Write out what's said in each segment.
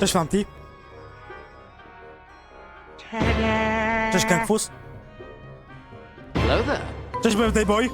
Cześć Fanti. Cześć. Hello there. Cześć Birthday Boy.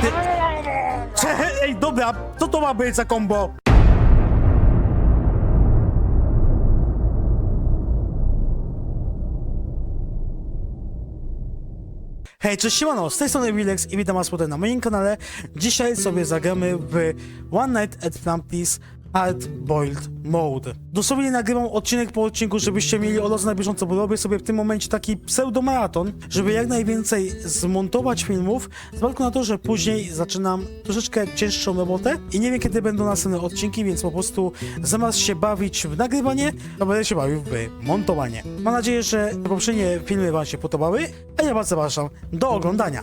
Ty... Cze... Ej, dobra, co to ma być za kombo? Hej, cześć siemano, z tej strony Wilex i witam was tutaj na moim kanale. Dzisiaj sobie zagramy w One Night at Flampy's Hard Boiled Mode. Dosłownie nagrywam odcinek po odcinku, żebyście mieli od razu na bieżąco, bo robię sobie w tym momencie taki pseudomaraton, żeby jak najwięcej zmontować filmów, z względu na to, że później zaczynam troszeczkę cięższą robotę i nie wiem kiedy będą następne odcinki, więc po prostu zamiast się bawić w nagrywanie, to będę się bawił w montowanie. Mam nadzieję, że poprzednie filmy wam się podobały, a ja was zapraszam do oglądania.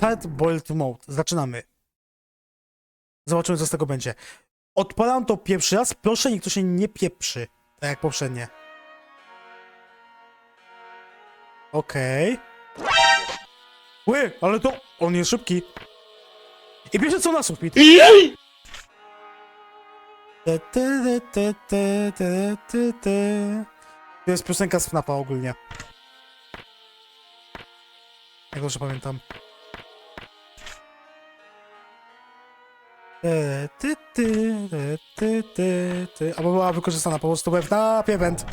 Hard Boiled Mode. Zaczynamy. Zobaczymy, co z tego będzie. Odpalam to pierwszy raz. Proszę, niech to się nie pieprzy. Tak jak poprzednie. Okej. Ły, ale to... On jest szybki. I pierwsze co na sufit. Te. To jest piosenka z FNAFa ogólnie. Jak dobrze pamiętam. Ty, ty, ty, ty, ty, ty, ty. Albo była wykorzystana po prostu FNAF event.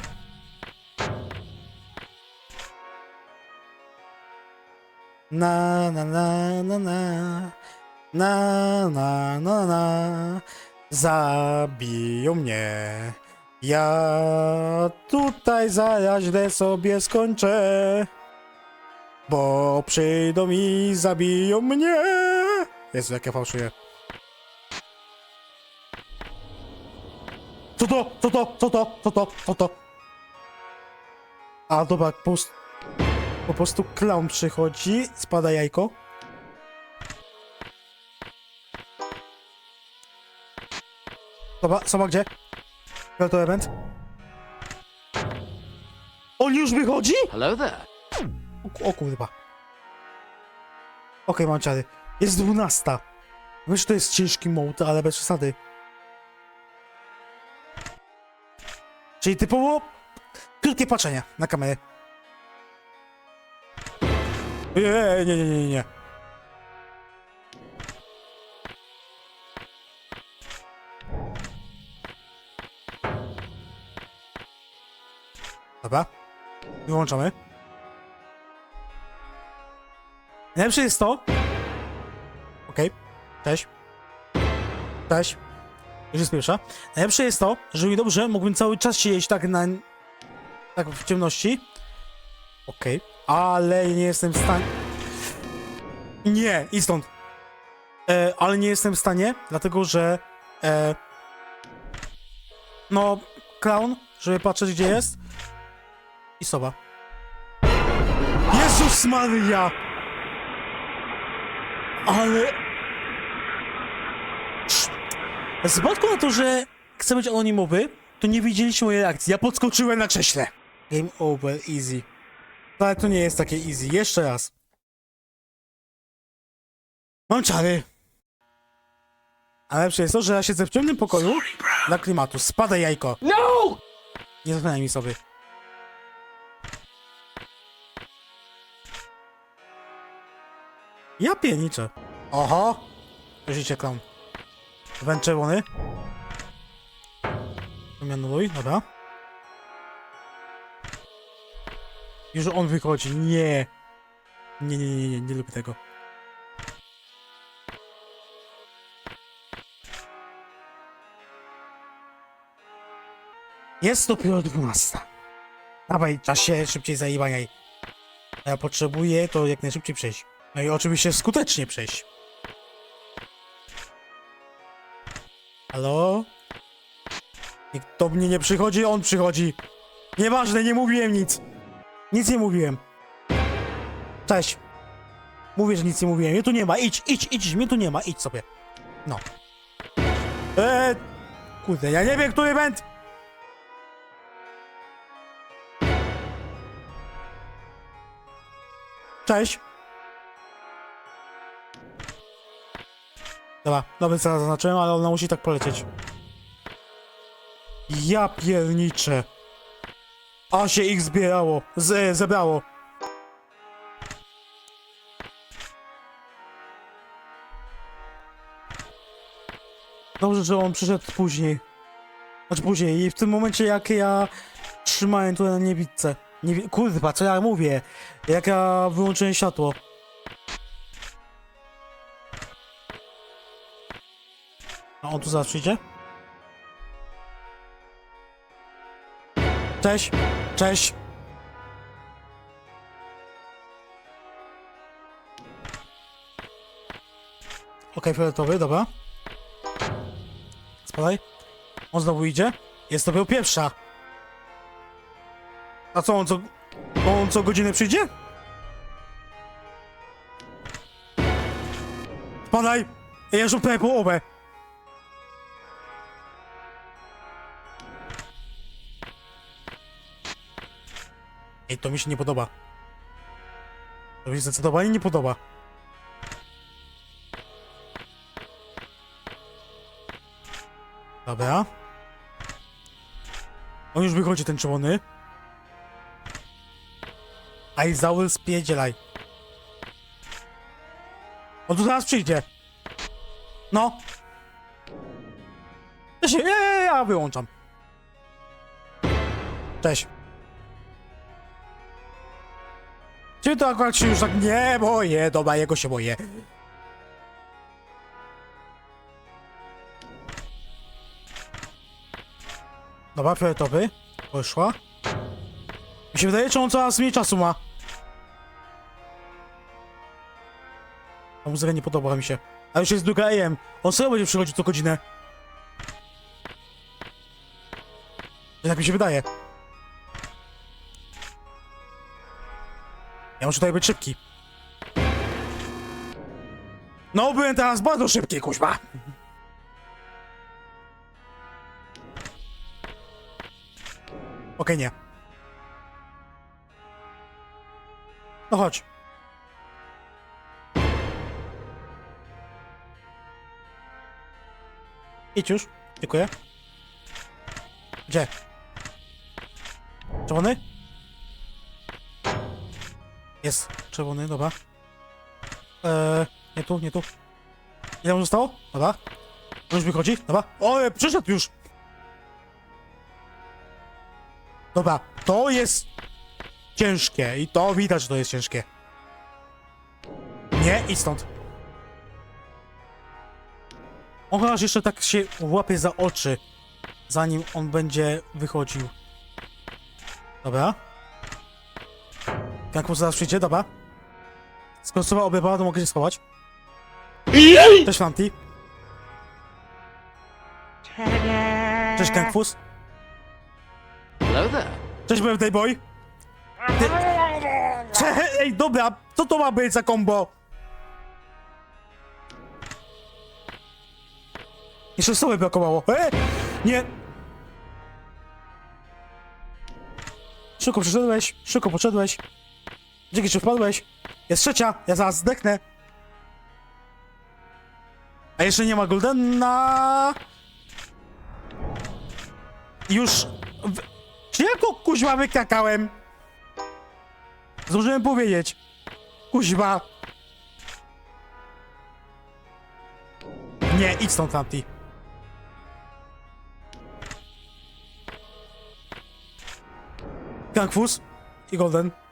Na, na, na, na, na. Na, na, na, na. Zabiją mnie. Ja tutaj zaraz źle sobie skończę. Bo przyjdą i zabiją mnie. Jezu, jak ja fałszuję. To? Co to? Co to? Co to? Co to? A dobra, po prostu, po prostu clown przychodzi, spada jajko. Dobra, soba gdzie? to event. On już wychodzi? Hello there. O, o kurwa. Okej, mam czary. Jest 12. Wiesz, że to jest ciężki mode, ale bez przesady. Czyli typowo krótkie patrzenie na kamerę. Nie, nie, nie, nie, nie. Dobra. Wyłączamy. Najlepsze jest to... Okej. Cześć. Cześć. Już jest pierwsza. Najlepsze jest to, że mi dobrze, mógłbym cały czas siedzieć tak na... Tak w ciemności. Okej. Ale nie jestem w stanie... Nie, i stąd. E, ale nie jestem w stanie, dlatego że... E, no, clown, żeby patrzeć gdzie jest. I soba. Jezus Maria! Ale... Z uwagi na to, że chcę być anonimowy, to nie widzieliście mojej reakcji. Ja podskoczyłem na krześle. Game over, easy. Ale to nie jest takie easy. Jeszcze raz. Mam czary. A lepsze jest to, że ja siedzę w ciemnym pokoju dla klimatu. Spada jajko. No! Nie zapomnij mi sobie. Ja pierniczę. Oho! Życie clown. Węd czerwony. Anuluj, dobra. Już on wychodzi, nie. Nie, nie, nie, nie, nie lubię tego. Jest dopiero 12. Dawaj, czas się szybciej zajebaniaj. Ja potrzebuję to jak najszybciej przejść. No i oczywiście skutecznie przejść. Halo? Nikt do mnie nie przychodzi, on przychodzi. Nieważne, nie mówiłem nic. Nic nie mówiłem. Cześć. Mówię, że nic nie mówiłem. Mnie tu nie ma. Idź, idź, idź. Mnie tu nie ma. Idź sobie. No. Eee. Kurde, ja nie wiem, który event. Cześć. Dobra, nowy cel zaznaczyłem, ale ona musi tak polecieć. Ja pierniczę. A się ich zbierało, z, zebrało. Dobrze, że on przyszedł później. Znaczy później i w tym momencie jak ja trzymałem tutaj na niewidce. Nie, kurwa, co ja mówię? Jak ja wyłączyłem światło. A on tu zaraz przyjdzie? Cześć, cześć. Okej, fioletowy, dobra. Spadaj. On znowu idzie? Jest dopiero pierwsza. A co, on co... On co godzinę przyjdzie? Spadaj! Ja już prawie połowę. Ej, to mi się nie podoba. To mi się zdecydowanie nie podoba. Dobra. On już wychodzi, ten czerwony. Aizaul spiedzielaj. On tu zaraz przyjdzie. No. Ja się, ja, ja, ja wyłączam. Cześć. To akurat się już tak nie boję, dobra, jego się boję. Dobra, fioletowy. Poszła. Mi się wydaje, że on coraz mniej czasu ma. Ta muzyka nie podoba mi się. A już jest druga AM. On sobie będzie przychodził co godzinę. Tak mi się wydaje. Ja muszę tutaj być szybki. No, byłem teraz bardzo szybki, kuźba. Okej, nie. No chodź. Idź już. Dziękuję. Gdzie? Czerwony? Jest. Czerwony, dobra. Eee, nie tu, nie tu. Ile mu zostało? Dobra. Już wychodzi? Dobra. O, e, przyszedł już. Dobra, to jest ciężkie i to widać, że to jest ciężkie. Nie, idź stąd. On chyba jeszcze tak się łapie za oczy, zanim on będzie wychodził. Dobra. Jak mu zaraz przyjdzie, dobra. Skoro obrywała, to mogę się schować. Cześć, Lanti. Cześć, Kangfus. Hello there. Cześć, Birthday Boy. Ty... Cze- Ej, dobra, co to ma być za combo? Jeszcze sobie brakowało. E! Nie! Szybko przyszedłeś, szybko poszedłeś. Dzięki, czy wpadłeś. Jest trzecia, ja zaraz zdechnę. A jeszcze nie ma Goldena. Już... W... Czy ja go kuźwa wykakałem? Zdążyłem powiedzieć. Kuźwa. Nie, idź stąd, Tamti. Gangfus i Golden.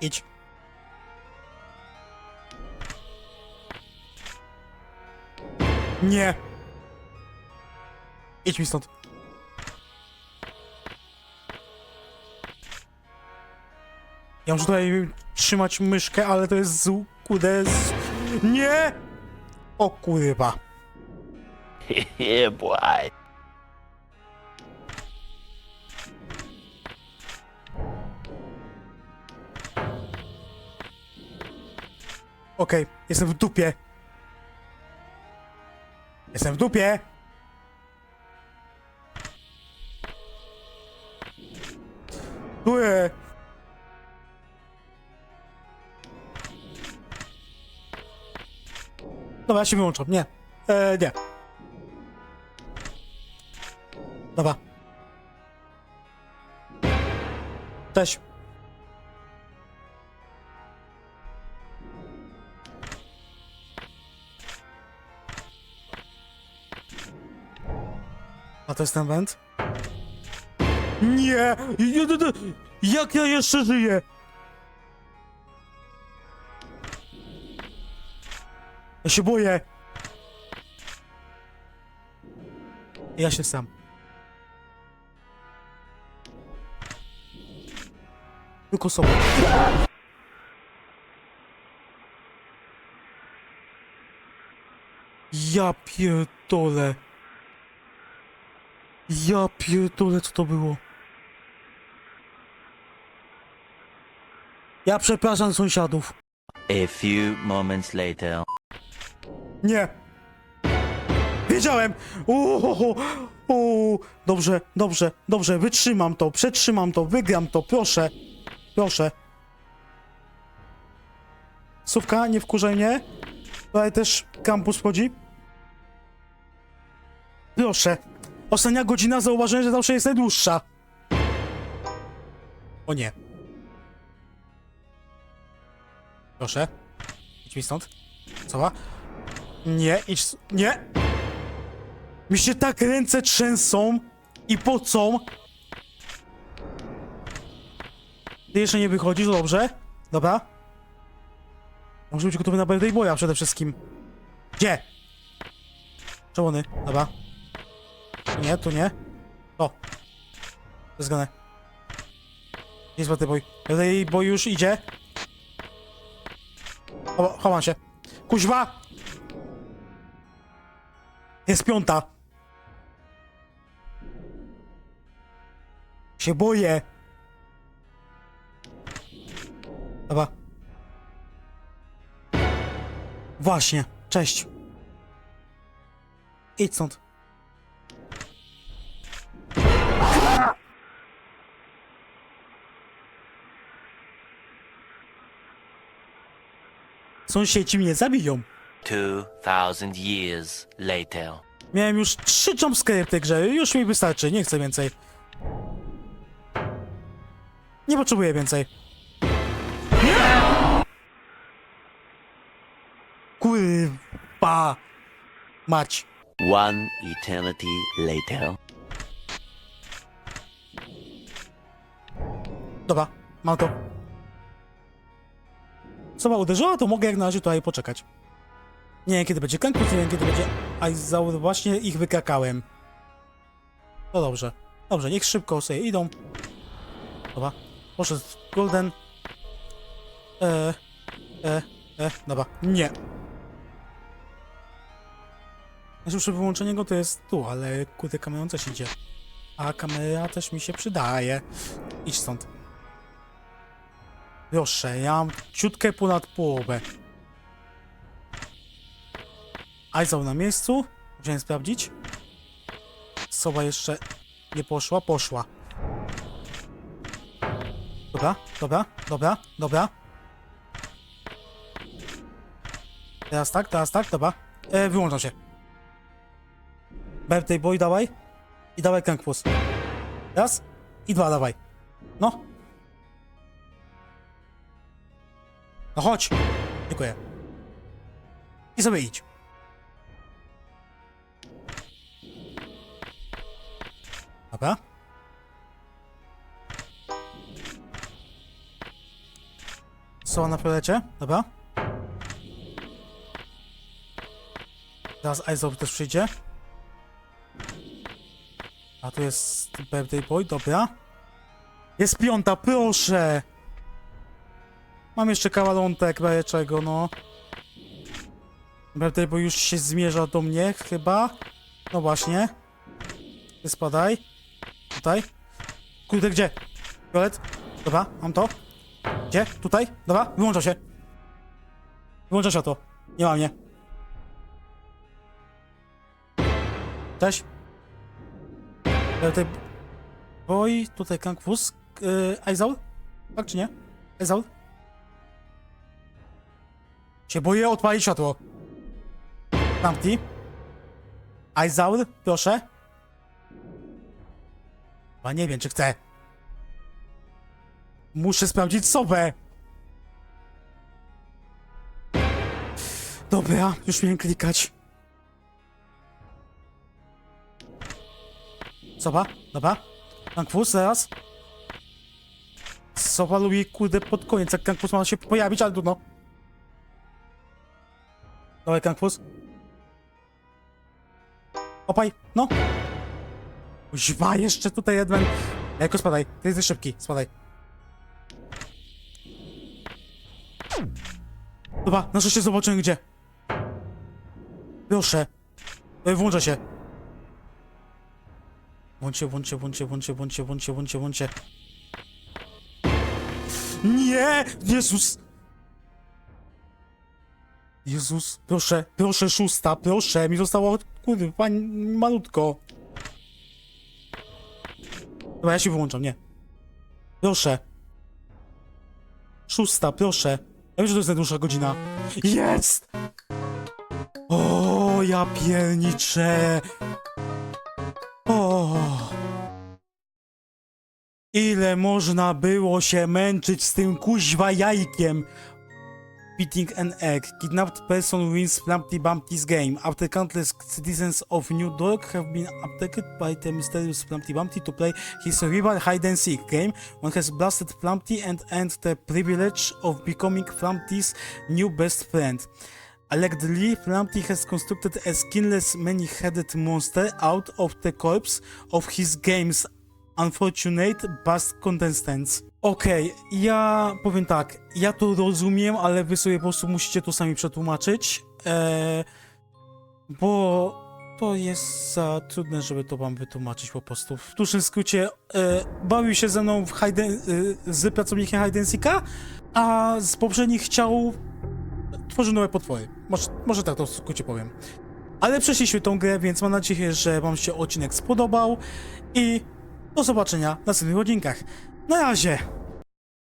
Idź. Nie. Idź mi stąd. Ja muszę tutaj trzymać myszkę, ale to jest z... Kudę z... Nie! O kurwa. yeah. Okej, jestem w dupie. Jestem w dupie. Ue. Dobra, ja się wyłączam. Nie. E, nie. Dobra. Cześć. To jest ten węd? Nie! Jak ja jeszcze żyję? Ja się boję. Ja się sam. Tylko sobą. Ja pierdolę. Ja pierdolę, co to było? Ja przepraszam sąsiadów. A few moments later. Nie. Wiedziałem! Uuu, uuu. Dobrze, dobrze, dobrze, wytrzymam to, przetrzymam to, wygram to, proszę. Proszę. Sówka, nie wkurzaj mnie. Tutaj też kampus wchodzi. Proszę. Ostatnia godzina zauważyłem, że zawsze jest najdłuższa. O nie. Proszę. Idź mi stąd. Cała. Nie, idź. Nie! Mi się tak ręce trzęsą i pocą. Ty jeszcze nie wychodzisz, dobrze? Dobra. Muszę być gotowy na birthday boya przede wszystkim. Gdzie? Czerwony, dobra. Tu nie, tu nie. O. Zganę. Gdzie jest boy? Birthday boy już idzie. Chowa- Chowam się. Kuźwa! Jest piąta. Się boję. Dobra. Właśnie, cześć. Idź stąd. Sąsiedzi mnie zabiją. 2000 years later. Miałem już trzy jumpscare w tej grze, już mi wystarczy, nie chcę więcej. Nie potrzebuję więcej. Kurwa. Mać. One eternity later. Dobra, mam to. Soba uderzyła, to mogę jak na razie tutaj poczekać. Nie wiem kiedy będzie kankus, nie wiem kiedy będzie Aizaur, właśnie ich wykakałem. To dobrze. Dobrze, niech szybko sobie idą. Dobra, poszedł Golden. E, e, e, dobra, nie. Najszybsze wyłączenie go to jest tu, ale kurde kamerą też idzie. A kamera też mi się przydaje. Idź stąd. Proszę, ja mam ciutkę ponad połowę. Aizał na miejscu. Musiałem sprawdzić. Soba jeszcze nie poszła, poszła. Dobra, dobra, dobra, dobra. Teraz tak, teraz tak, dobra. E, wyłączam się. Birthday boy, dawaj. I dawaj kankpus. Raz i dwa, dawaj. No. No chodź. Dziękuję. I sobie idź. Dobra. Są na fiolecie. Dobra. Teraz Aizow też przyjdzie. A tu jest birthday boy, dobra. Jest piąta, proszę! Mam jeszcze kawalątek, daję czego, no. Birthday boy już się zmierza do mnie, chyba. No właśnie. Ty spadaj. Tutaj. Kurde, gdzie? Fiolet. Dobra, mam to. Gdzie? Tutaj? Dobra, wyłącza się. Wyłącza się to. Nie ma mnie. Cześć. Tutaj... Boy, tutaj Kangfus. Yy, Aizaul? Tak czy nie? Aizaul? Się boję odpalić światło. Tamti. Aizaul, proszę. A nie wiem, czy chcę. Muszę sprawdzić sobie. Dobra, już miałem klikać. Soba, dobra. Kankfus, zaraz. Soba lubi, kurde, pod koniec, jak Kankfus ma się pojawić, ale trudno. Dawaj, Kankfus. Opaj, no. Kuźwa, jeszcze tutaj jeden. Jako spadaj, ty jesteś szybki, spadaj. Dobra, na szczęście zobaczymy gdzie. Proszę. Włącza się. Włączcie, włączcie, włączcie, włączcie, włączcie, włączcie, włączcie, włączcie. Nie! Jezus! Jezus, proszę, proszę, szósta, proszę, mi zostało, kurde, pani, malutko. Dobra, ja się wyłączam, nie. Proszę. Szósta, proszę. Ja wiem, że to jest najdłuższa godzina. Jest! O, ja pierniczę. O. Ile można było się męczyć z tym kuźwa jajkiem? Beating an egg. Kidnapped person wins Plumpty Bumpty's game. After countless citizens of New York have been abducted by the mysterious Plumpty Bumpty to play his rival hide and seek game, one has blasted Plumpty and earned the privilege of becoming Plumpty's new best friend. Allegedly, Plumpty has constructed a skinless, many-headed monster out of the corpse of his game's unfortunate past contestants. Okej, ja powiem tak, ja to rozumiem, ale wy sobie po prostu musicie to sami przetłumaczyć, e, bo to jest za trudne, żeby to wam wytłumaczyć po prostu. W dużym skrócie, e, bawił się ze mną w e, z pracownikiem Hide and Seeka, a z poprzednich chciał tworzył nowe potwory. Może, może tak to w skrócie powiem. Ale przeszliśmy tą grę, więc mam nadzieję, że wam się odcinek spodobał i do zobaczenia w następnych odcinkach. Na razie!